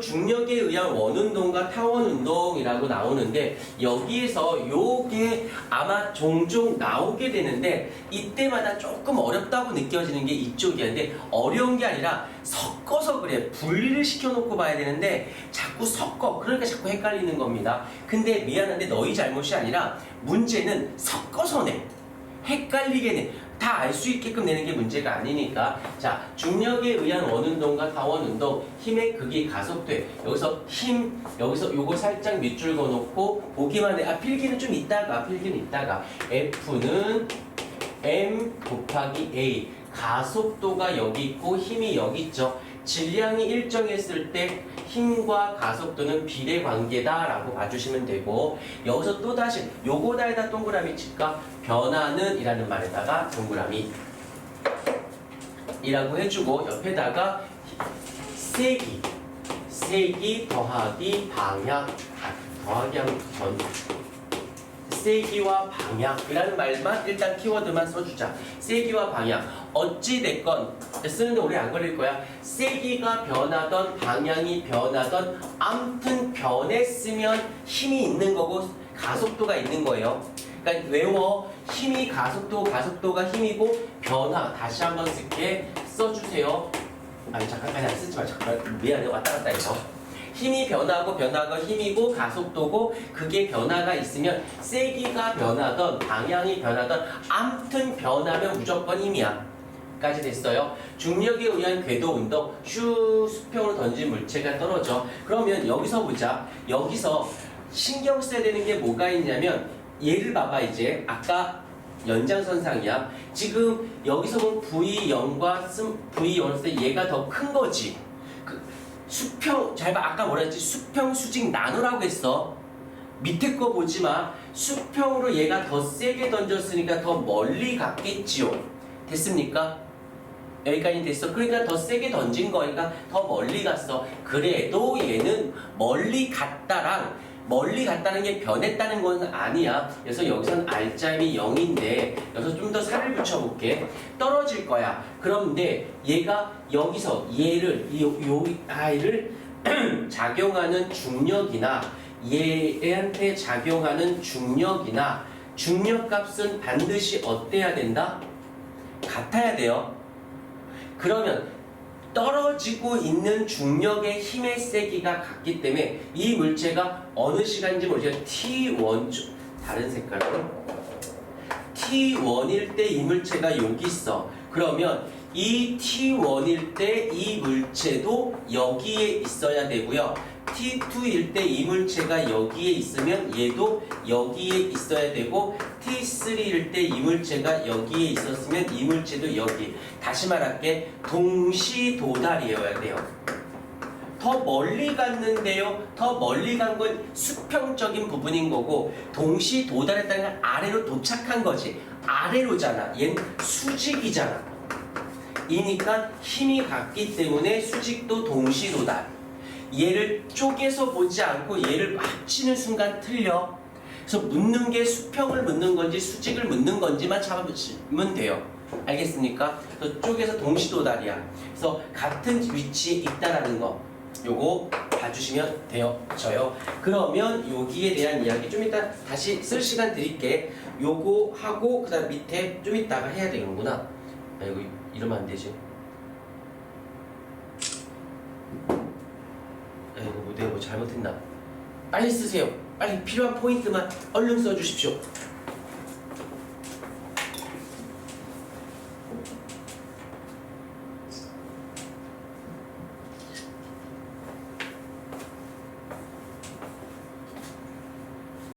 중력에 의한 원운동과 타원운동이라고 나오는데 여기에서 요게 아마 종종 나오게 되는데 이때마다 조금 어렵다고 느껴지는 게 이쪽이야. 근데 어려운 게 아니라 섞어서 그래. 분리를 시켜놓고 봐야 되는데 자꾸 섞어. 그러니까 자꾸 헷갈리는 겁니다. 근데 미안한데 너희 잘못이 아니라 문제는 섞어서 내. 헷갈리게 내. 다 알 수 있게끔 내는 게 문제가 아니니까. 자, 중력에 의한 원운동과 타원운동, 힘의 극이 가속돼. 여기서 힘, 여기서 요거 살짝 밑줄 그어놓고 보기만 해. 아, 필기는 좀 있다가, 필기는 있다가. F는 M 곱하기 A. 가속도가 여기 있고 힘이 여기 있죠. 질량이 일정했을 때 힘과 가속도는 비례 관계다라고 봐주시면 되고 여기서 또 다시 요거다에다 동그라미 칠까 변화는 이라는 말에다가 동그라미 이라고 해주고 옆에다가 세기 세기 더하기 방향 아, 더하기 하면 전 세기와 방향이라는 말만 일단 키워드만 써주자. 세기와 방향. 어찌됐건 쓰는데 오래 안 걸릴 거야. 세기가 변하던 방향이 변하던 암튼 변했으면 힘이 있는 거고 가속도가 있는 거예요. 그러니까 외워 힘이 가속도 가속도가 힘이고 변화 다시 한번 쓸게 써주세요. 아니 잠깐 아니 안 쓰지 마 잠깐 미안해 왔다 갔다 해서 힘이 변하고 변화가 힘이고 가속도고 그게 변화가 있으면 세기가 변하던 방향이 변하던 암튼 변하면 무조건 힘이야. 까지 됐어요. 중력에 의한 궤도 운동 슈 수평으로 던진 물체가 떨어져. 그러면 여기서 보자. 여기서 신경 써야 되는 게 뭐가 있냐면 얘를 봐봐 이제. 아까 연장선상이야. 지금 여기서 보면 V0과 V0을 때 얘가 더 큰 거지. 그 수평 잘 봐. 아까 뭐라 했지? 수평 수직 나누라고 했어. 밑에 거 보지 마. 수평으로 얘가 더 세게 던졌으니까 더 멀리 갔겠지요. 됐습니까? 여기까지 됐어. 그러니까 더 세게 던진 거니까 더 멀리 갔어. 그래도 얘는 멀리 갔다랑 멀리 갔다는 게 변했다는 건 아니야. 그래서 여기선 알짜임이 0인데 여기서 좀 더 살을 붙여볼게. 떨어질 거야. 그런데 얘가 여기서 얘를 이, 요 아이를 작용하는 중력이나 얘한테 작용하는 중력이나 중력 값은 반드시 어때야 된다? 같아야 돼요. 그러면 떨어지고 있는 중력의 힘의 세기가 같기 때문에 이 물체가 어느 시간인지 모르겠지만 T1 주- 다른 색깔로 T1일 때 이 물체가 여기 있어. 그러면 이 T1일 때 이 물체도 여기에 있어야 되고요. T2일 때 이 물체가 여기에 있으면 얘도 여기에 있어야 되고 T3일 때 이 물체가 여기에 있었으면 이 물체도 여기. 다시 말할게. 동시 도달이어야 돼요. 더 멀리 갔는데요. 더 멀리 간 건 수평적인 부분인 거고 동시 도달했다는 건 아래로 도착한 거지. 아래로잖아. 얜 수직이잖아. 이니까 힘이 같기 때문에 수직도 동시 도달. 얘를 쪼개서 보지 않고 얘를 합치는 순간 틀려. 그래서 묻는 게 수평을 묻는 건지 수직을 묻는 건지만 잡으면 돼요. 알겠습니까? 그래서 쪼개서 동시 도달이야. 그래서 같은 위치에 있다라는 거. 요거 봐주시면 되어져요. 그러면 여기에 대한 이야기 좀 이따 다시 쓸 시간 드릴게. 요거 하고 그다음 밑에 좀 이따가 해야 되는구나. 아 이거 이러면 안 되지. 아 이거 뭐 내가 뭐 잘못했나? 빨리 쓰세요. 빨리 필요한 포인트만 얼른 써주십시오.